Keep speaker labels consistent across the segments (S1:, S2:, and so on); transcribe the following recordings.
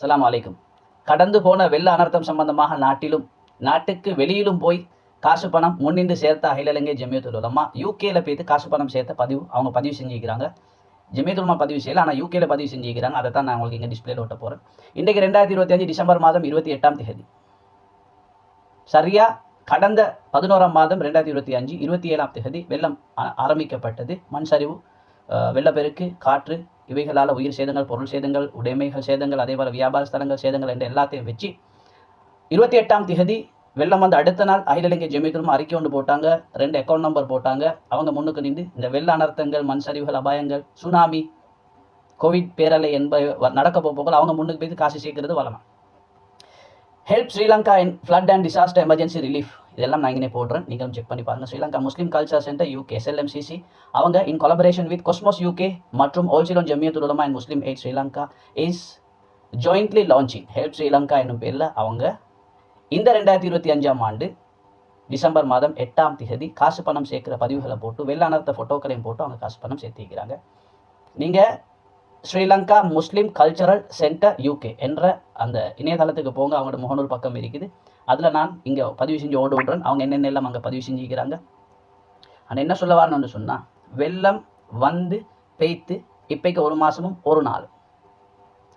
S1: சலாம் அலைக்கும். கடந்து போன வெள்ள அனர்த்தம் சம்பந்தமாக நாட்டிலும் நாட்டுக்கு வெளியிலும் போய் காசு பணம் முன்னின்று சேர்த்த அகில இலங்கை ஜமியத்துல் உலமா யூகேல போயிட்டு காசு பணம் சேர்த்த பதிவு அவங்க பதிவு செஞ்சுக்கிறாங்க. ஜமியத்துல் உலமா பதிவு செய்யல ஆனால் யூகேல பதிவு செஞ்சுக்கிறாங்க. அதை தான் நான் உங்களுக்கு இங்கே டிஸ்பிளேல ஓட்ட போகிறேன் இன்றைக்கு ரெண்டாயிரத்தி இருபத்தி அஞ்சு டிசம்பர் மாதம் இருபத்தி எட்டாம் தேதி. சரியா? கடந்த பதினோராம் மாதம் ரெண்டாயிரத்தி இருபத்தி அஞ்சு இருபத்தி ஏழாம் தேதி வெள்ளம் ஆரம்பிக்கப்பட்டது. மண் சரிவு வெள்ளப்பெருக்கு காற்று இவைகளால் உயிர் சேதங்கள் பொருள் சேதங்கள் உடைமைகள் சேதங்கள் அதே போல் வியாபார ஸ்தலங்கள் சேதங்கள் என்ற எல்லாத்தையும் வச்சு இருபத்தி எட்டாம் திகதி வெள்ளம் வந்து அடுத்த நாள் அகில இலங்கை அறிக்கை ஒன்று போட்டாங்க. ரெண்டு அக்கௌண்ட் நம்பர் போட்டாங்க. அவங்க முன்னுக்கு நின்று இந்த வெள்ள அனர்த்தங்கள் மண் சரிவுகள் அபாயங்கள் சுனாமி கோவிட் பேரலை என்ப வ- நடக்க போக அவங்க முன்னுக்கு போய் காசு சேர்க்கிறது வளமா help Sri Lanka in flood and disaster emergency relief இதெல்லாம் நான் இங்கே போடுறேன். நீங்களும் செக் பண்ணி பாருங்கள் Sri Lanka Muslim culture centre UK SLMCC அவங்க in collaboration with Cosmos UK மற்றும் All Ceylon Jamiyyathul Ulama and Muslim aid Sri Lanka is jointly launching help Sri Lanka என்னும் பேரில் அவங்க இந்த ரெண்டாயிரத்தி இருபத்தி அஞ்சாம் ஆண்டு டிசம்பர் மாதம் எட்டாம் தேதி காசு பணம் சேர்க்குற பதிவுகளை போட்டு வெள்ள அனர்த்த ஃபோட்டோக்களையும் போட்டு அவங்க காசு பணம் சேர்த்திக்கிறாங்க நீங்கள் Sri Lanka Muslim cultural centre UK என்ற அந்த இணையதளத்துக்கு போங்க. அவங்களோட முகநூல் பக்கம் இருக்குது. அதில் நான் இங்கே பதிவு செஞ்சு ஓடு விட்றேன் அவங்க என்னென்ன எல்லாம் அங்கே பதிவு செஞ்சுக்கிறாங்க. ஆனால் என்ன சொல்ல வரணும்னு சொன்னால் வெள்ளம் வந்து பெய்த்து இப்போக்கு ஒரு மாதமும் ஒரு நாள்.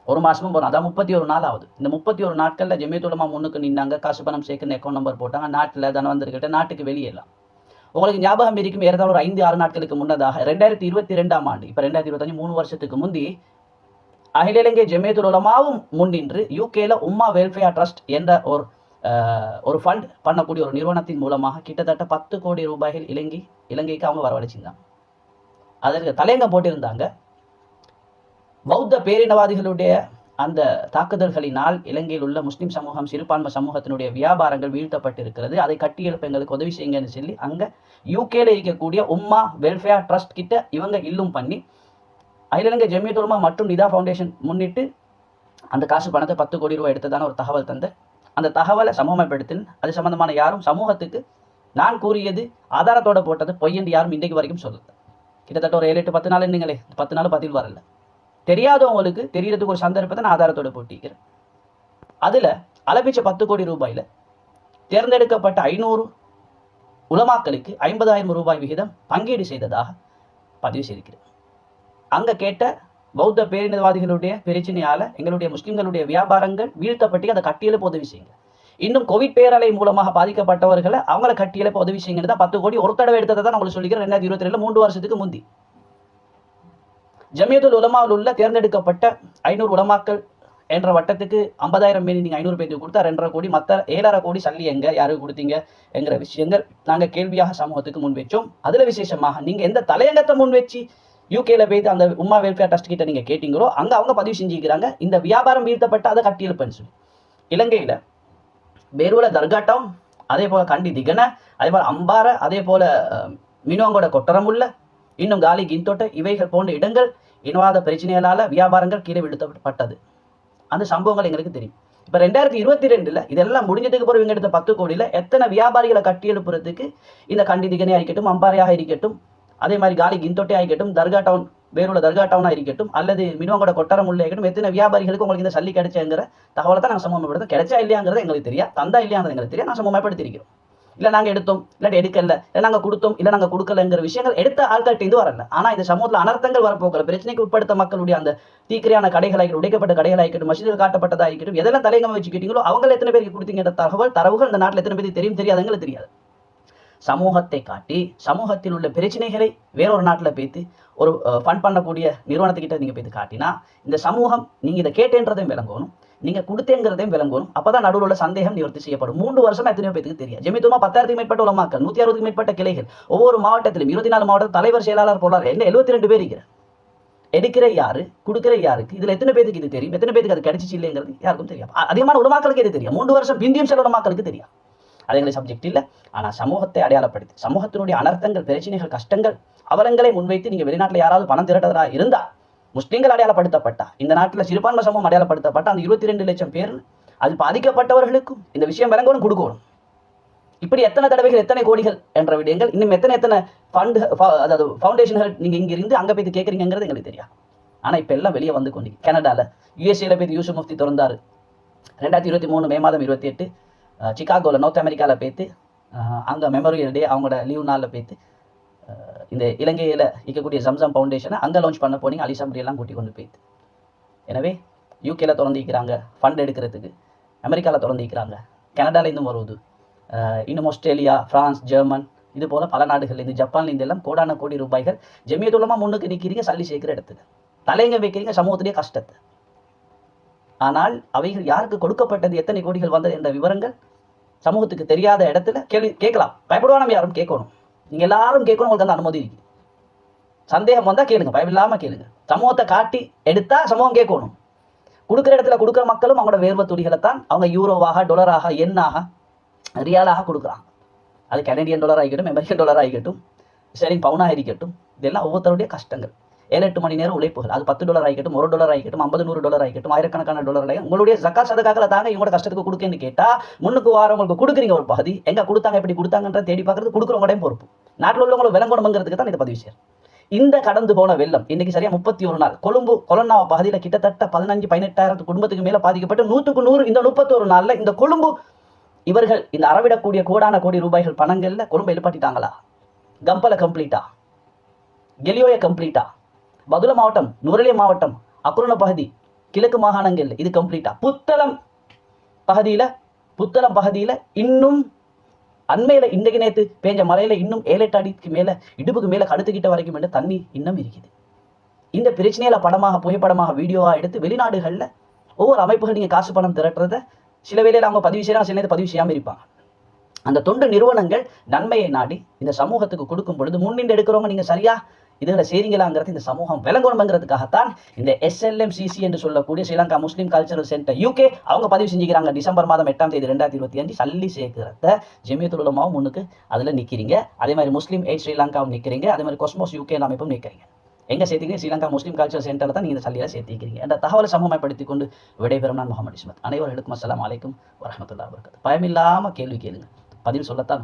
S1: ஒரு மாதமும் போகணும் அதான் முப்பத்தி ஒரு நாள் ஆகுது இந்த முப்பத்தி ஒரு நாட்களில் ஜெமியத்துலமா முன்னுக்கு நின்னாங்க. காசு பணம் சேர்க்குன்னு அக்கௌண்ட் நம்பர் போட்டாங்க. நாட்டில் தனவந்தர்கிட்ட நாட்டுக்கு வெளியெல்லாம் உங்களுக்கு ஞாபகம் இருக்கும் ஏறத்தாழ ஒரு ஐந்து ஆறு நாட்களுக்கு முன்னதாக ரெண்டாயிரத்தி இருபத்தி ரெண்டாம் ஆண்டு இப்போ ரெண்டாயிரத்தி இருபத்தஞ்சு மூணு வருஷத்துக்கு முந்தி அகில இலங்கை ஜெமியத்துலமாவும் முன்னின்று யூகேல உம்மா வெல்ஃபேர் ட்ரஸ்ட் என்ற ஒரு ஒரு ஃபண்ட் பண்ணக்கூடிய ஒரு நிறுவனத்தின் மூலமாக கிட்டத்தட்ட பத்து கோடி ரூபாய்கள் இலங்கை இலங்கைக்கு அவங்க வரவழைச்சிருந்தாங்க. அதற்கு தலையங்கம் போட்டிருந்தாங்க. பௌத்த பேரினவாதிகளுடைய அந்த தாக்குதல்களினால் இலங்கையில் உள்ள முஸ்லிம் சமூகம் சிறுபான்மை சமூகத்தினுடைய வியாபாரங்கள் வீழ்த்தப்பட்டிருக்கிறது. அதை கட்டியெழுப்ப எங்களுக்கு உதவி செய்யுங்கன்னு சொல்லி அங்கே யூகேல இருக்கக்கூடிய உம்மா வெல்ஃபேர் ட்ரஸ்ட் கிட்ட இவங்க இல்லும் பண்ணி அகில இலங்கை ஜெமியத் உலமா மற்றும் நிதா ஃபவுண்டேஷன் முன்னிட்டு அந்த காசு பணத்தை பத்து கோடி ரூபாய் எடுத்ததான ஒரு தகவல் தந்து அந்த தகவலை சமூகப்படுத்தின் அது சம்பந்தமான யாரும் சமூகத்துக்கு நான் கூறியது ஆதாரத்தோட போட்டது பொய் என்று யாரும் இன்றைக்கு வரைக்கும் சொல்லல. கிட்டத்தட்ட ஒரு ஏழு எட்டு பத்து நாள் பத்து நாள் பதில் வரல. தெரியாதவங்களுக்கு தெரியறதுக்கு ஒரு சந்தர்ப்பத்தை நான் ஆதாரத்தோட போட்டிக்கிறேன் அதில் அளப்பிச்ச பத்து கோடி ரூபாயில் தேர்ந்தெடுக்கப்பட்ட ஐநூறு உலமாக்களுக்கு ஐம்பதாயிரம் ரூபாய் விகிதம் பங்கீடு செய்ததாக பதிவு செய்திருக்கிறேன். அங்கே கேட்ட பௌத்த பேரினவாதிகளுடைய பிரச்சனையால எங்களுடைய முஸ்லிம்களுடைய வியாபாரங்கள் வீழ்த்தப்பட்டு அதை கட்டியெழுப்ப உதவி செய்யுங்க. இன்னும் கோவிட் பேரலை மூலமாக பாதிக்கப்பட்டவர்களை அவங்கள கட்டியெழுப்ப உதவி செய்யுங்கிறது தான் பத்து கோடி ஒரு தடவை எடுத்ததை தான் உங்களுக்கு சொல்லிக்கிறேன். ரெண்டாயிரத்தி இருபத்தி ரெண்டு மூன்று வருஷத்துக்கு முந்தி. ஜமியத்துல் உலமாவில் உள்ள தேர்ந்தெடுக்கப்பட்ட ஐநூறு உலமாக்கள் என்ற வட்டத்துக்கு ஐம்பதாயிரம் பேர் நீங்கள் ஐநூறு பேருக்கு கொடுத்தா ரெண்டரை கோடி மற்ற ஏழரை கோடி சல்லி எங்க யாருக்கு கொடுத்தீங்க என்கிற விஷயங்கள் நாங்கள் கேள்வியாக சமூகத்துக்கு முன் வச்சோம். அதில் விசேஷமாக நீங்கள் எந்த தலையங்கத்தை முன் வச்சு யூகேல போய் அந்த உமா வெல்ஃபேர் ட்ரஸ்ட் கிட்ட நீங்கள் கேட்டீங்களோ அங்கே அவங்க பதிவு செஞ்சுக்கிறாங்க. இந்த வியாபாரம் வீழ்த்தப்பட்டு அதை கட்டியிருப்பேன்னு சொல்லி. இலங்கையில் பேருவல தர்காட்டம் அதே போல் கண்டி திகன அதே போல் அம்பார அதே போல் மினோங்கோட கொட்டரமுள்ள இன்னும் காலி கிந்தோட்ட இவைகள் போன்ற இடங்கள் இனவாத பிரச்சனைகளால் வியாபாரங்கள் கீழே விழுத்தப்பட்டது. அந்த சம்பவங்கள் எங்களுக்கு தெரியும். இப்போ ரெண்டாயிரத்தி இருபத்தி ரெண்டில் இதெல்லாம் முடிஞ்சதுக்கு பிறகு இவங்க எடுத்த பத்து கோடியில் எத்தனை வியாபாரிகளை கட்டியெழுப்புறதுக்கு இந்த கண்டி திகனையாக இருக்கட்டும் அம்பாறையாக இருக்கட்டும் அதே மாதிரி காலி கிந்தோட்டே ஆகிக்கட்டும் தர்கா டவுன் வேறுள்ள தர்கா டவுனாக இருக்கட்டும் அல்லது மினுவங்கோட கொட்டாரம் உள்ள இருக்கட்டும் எத்தனை வியாபாரிகளுக்கு உங்களுக்கு இந்த சல்லி கிடைச்சங்கிற தகவலை தான் நாங்கள் சமூகப்படுத்தோம் கிடைச்சா இல்லையாங்கிறது எங்களுக்கு தெரியாது. தந்தா இல்லையாங்கிறது எங்களுக்கு தெரியாது. நான் சமூகப்படுத்திருக்கிறோம் இல்லை நாங்கள் எடுத்தோம். இல்லாட்டி எடுக்கல. இல்லை நாங்கள் கொடுத்தோம். இல்லை நாங்கள் கொடுக்கலங்கிற விஷயங்கள் எடுத்த ஆட்கள்கிட்ட இது வரல. ஆனால் இந்த சமூகத்தில் அனர்த்தங்கள் வரப்போக்கிற பிரச்சனைக்கு உட்படுத்த மக்களுடைய அந்த தீக்கிரையான கடைகளாக உடைக்கப்பட்ட கடைகளாக இருக்கட்டும் மசிதில் காட்டப்பட்டதாக இருக்கட்டும் எதெல்லாம் தலையங்கமாக வச்சுக்கிட்டீங்களோ அவங்களை எத்தனை பேருக்கு கொடுத்தீங்கிற தகவல் தரவுகள் இந்த நாட்டில் எத்தனை பேருக்கு தெரியும் தெரியாதுங்களுக்கு தெரியாது. சமூகத்தை காட்டி சமூகத்தில் உள்ள பிரச்சனைகளை வேறொரு நாட்டில் பேத்து ஒரு ஃபண்ட் பண்ணக்கூடிய நிறுவனத்துக்கிட்ட நீங்கள் போய் காட்டினா இந்த சமூகம் நீங்கள் இதை கேட்டேன்றதையும் விளங்கணும் நீங்கள் கொடுத்தேங்கிறதையும் விளங்கணும். அப்போ தான் நடுவில் உள்ள சந்தேகம் நிவர்த்தி செய்யப்படும். மூன்று வருஷம் எத்தனையோ பேருக்கு தெரியும் ஜெமித்துமா பத்தாயிரத்துக்கு மேற்பட்ட உலமாக்கள் நூற்றி அறுபதுக்கு மேற்பட்ட கிளைகள் ஒவ்வொரு மாவட்டத்திலும் இருபத்தி நாலு மாவட்ட தலைவர் செயலாளர் போலார். என்ன? எழுபத்தி ரெண்டு பேர் இருக்கிற எடுக்கிற யாரு கொடுக்கிற யாருக்கு இதுல எத்தனை பேருக்கு இது தெரியும்? எத்தனை பேருக்கு அது கிடைச்சிச்சு இல்லைங்கிறது யாருக்கும் தெரியும் அதிகமான உலமாக்களுக்கு இது தெரியும்? மூன்று வருஷம் பிந்தியும் சில உலமாக்களுக்கு தெரியும் அது சப்ஜெக்ட் இல்லை. ஆனால் சமூகத்தை அடையாளப்படுத்தி சமூகத்தினுடைய அனர்த்தங்கள் பிரச்சனைகள் கஷ்டங்கள் அவலங்களை முன்வைத்து நீங்கள் வெளிநாட்டில் யாராவது பணம் திரட்டதா இருந்தா முஸ்லீம்கள் அடையாளப்படுத்தப்பட்டா இந்த நாட்டில் சிறுபான்மை சமூகம் அடையாளப்படுத்தப்பட்ட அந்த இருபத்தி ரெண்டு லட்சம் பேர் அது பாதிக்கப்பட்டவர்களுக்கும் இந்த விஷயம் விளங்கணும் கொடுக்கணும். இப்படி எத்தனை தடவைகள் எத்தனை கோடிகள் என்ற விடயங்கள் இன்னும் எத்தனை எத்தனை ஃபண்டு அதாவது ஃபவுண்டேஷன்கள் நீங்கள் இங்கிருந்து அங்கே போய் கேட்குறீங்கிறது எங்களுக்கு தெரியாது. ஆனால் இப்போ எல்லாம் வெளியே வந்து கொண்டு கனடாவில் யூஎஸ்ஏல போய் யூசு முஃப்தி திறந்தார். ரெண்டாயிரத்தி இருபத்தி மூணு மே மாதம் இருபத்தி எட்டு சிகாகோவில் நார்த் அமெரிக்காவில் போய்த்து அங்கே மெமோரியல் டே அவங்களோட லீவ் நாளில் போய்த்து இந்த இலங்கையில் இருக்கக்கூடிய ஜம்சம் ஃபவுண்டேஷனை அங்கே லான்ச் பண்ண போனீங்க அலிசாம்பரி எல்லாம் கூட்டி கொண்டு போய்த்து எனவே யூகேல திறந்திருக்கிறாங்க ஃபண்ட் எடுக்கிறதுக்கு அமெரிக்காவில் திறந்திருக்கிறாங்க கனடாலேருந்தும் வருவது இன்னும் ஆஸ்திரேலியா ஃப்ரான்ஸ் ஜெர்மன் இது போல் பல நாடுகள்லேருந்து ஜப்பான்லேருந்து எல்லாம் கோடான கோடி ரூபாய்கள் ஜெமியதுலமா முன்னுக்கு நிற்கிறீங்க சல்லி சேர்க்கிற இடத்துக்கு. தலைங்க வைக்கிறீங்க சமூகத்திலேயே கஷ்டத்தை. ஆனால் அவைகள் யாருக்கு கொடுக்கப்பட்டது எத்தனை கோடிகள் வந்தது என்ற விவரங்கள் சமூகத்துக்கு தெரியாத இடத்துல கேள்வி கேட்கலாம். பயப்படுவா நம்ம யாரும் கேட்கணும். நீங்கள் எல்லாரும் கேட்கணும் உங்களுக்கு அந்த அனுமதி இருக்கு. சந்தேகம் வந்தால் கேளுங்க பயமில்லாமல் கேளுங்க. சமூகத்தை காட்டி எடுத்தால் சமூகம் கேட்கணும். கொடுக்குற இடத்துல கொடுக்குற மக்களும் அவங்களோட வேர்வை துடிகளை தான் அவங்க யூரோவாக டொலராக எண்ணாக ரியாலாக கொடுக்குறாங்க. அது கனடியன் டாலர் ஆகிக்கட்டும் அமெரிக்கன் டாலர் ஆகிக்கட்டும் சரி பவுனாக இருக்கட்டும் இதெல்லாம் ஒவ்வொருத்தருடைய கஷ்டங்கள். ஏழு எட்டு மணி நேரம் உழைப்புகள். அது பத்து டாலர் ஆகிக்கட்டும் ஒரு டாலர் ஆகிக்கட்டும் ஐம்பது நூறு டாலர் ஆகிக்கட்டும் ஆயிரக்கணக்கான டாலர் ஆகி உங்களுடைய ஜக்கா சதக்காக தாங்க இவங்களோட கஷ்டத்துக்கு கொடுக்கன்னு கேட்டால் முன்னுக்கு வாரவங்களுக்கு கொடுக்குறீங்க ஒரு பகுதி. எங்க கொடுத்தாங்க எப்படி கொடுத்தாங்கன்ற தேடி பார்க்கறது கொடுக்குறவங்களையும் பொறுப்பு. நாட்டில் உள்ளவங்களை விளங்கணுங்கிறதுக்கு தான் இந்த பதிவு செய்யும் இந்த கடந்து போன வெள்ளம் இன்னைக்கு சரியா முப்பத்தி ஒரு நாள். கொழும்பு கொலன்னாவ பகுதியில் கிட்டத்தட்ட பதினஞ்சு பதினெட்டாயிரத்து குடும்பத்துக்கு மேல பாதிக்கப்பட்டு நூற்றுக்கு நூறு இந்த முப்பத்தொரு நாளில் இந்த கொழும்பு இவர்கள் இந்த அறவிடக்கூடிய கோடான கோடி ரூபாய்கள் பணங்களில் கொழும்பு எழுப்பாட்டிட்டாங்களா கம்பலை கம்ப்ளீட்டா கெலியோய கம்ப்ளீட்டா பதுள மாவட்டம் நுரலிய மாவட்டம் அக்குரண பகுதி கிழக்கு மாகாணங்கள் இது கம்ப்ளீட்டா புத்தளம் பகுதியில் புத்தளம் பகுதியில் இன்னும் அண்மையில் இன்றைக்கு நேற்று பேஞ்ச மழையில இன்னும் ஏழு எட்டு அடிக்கு மேல இடுப்புக்கு மேலே கடுத்துக்கிட்ட வரைக்கும் என்று தண்ணி இன்னும் இருக்குது. இந்த பிரச்சனையில் படமாக புகைப்படமாக வீடியோவாக எடுத்து வெளிநாடுகளில் ஒவ்வொரு அமைப்புகள் நீங்கள் காசு பணம் திரட்டுறத சில வேலையில் அவங்க பதிவு செய்யலாம் சில நேரத்தை பதிவு செய்யாமல் இருப்பாங்க. அந்த தொண்டு நிறுவனங்கள் நன்மையை நாடி இந்த சமூகத்துக்கு கொடுக்கும் பொழுது முன்னின்று எடுக்கிறவங்க நீங்கள் சரியாக இதுகளை செய்றீங்களாங்கிறது இந்த சமூகம் விளங்கணுங்கிறதுக்காகத்தான் இந்த எஸ்எல்எம்சிசி என்று சொல்லக்கூடிய Sri Lanka Muslim cultural centre UK அவங்க பதிவு செஞ்சுக்கிறாங்க. டிசம்பர் மாதம் எட்டாம் தேதி ரெண்டாயிரத்தி இருபத்தி அஞ்சு சல்லி சேர்க்கிறத ஜெமியத்துலமாவும் முன்னுக்கு அதில் நிற்கிறீங்க அதே மாதிரி முஸ்லீம் எய்ட் ஸ்ரீலங்காவும் நிற்கிறீங்க அதே மாதிரி கொஸ்மோஸ் யூகே அமைப்பும் நிற்கிறீங்க எங்கே சேர்த்தீங்க? ஸ்ரீலங்கா முஸ்லீம் கல்ச்சர் சென்டரில் தான் நீங்கள் இந்த சல்லியில் சேர்த்திக்கிறீங்க. அந்த தகவலை சமூகப்படுத்திக் கொண்டு விடைபெறும் நான் முகமது இஸ்மத். அனைவர்களுக்கும் அஸ்லாம் அலைக்கும் வரமத்துல்லா வபரகாத்துஹு பயமில்லாமல் கேள்வி கேளுங்க. பதில் சொல்லத்தான்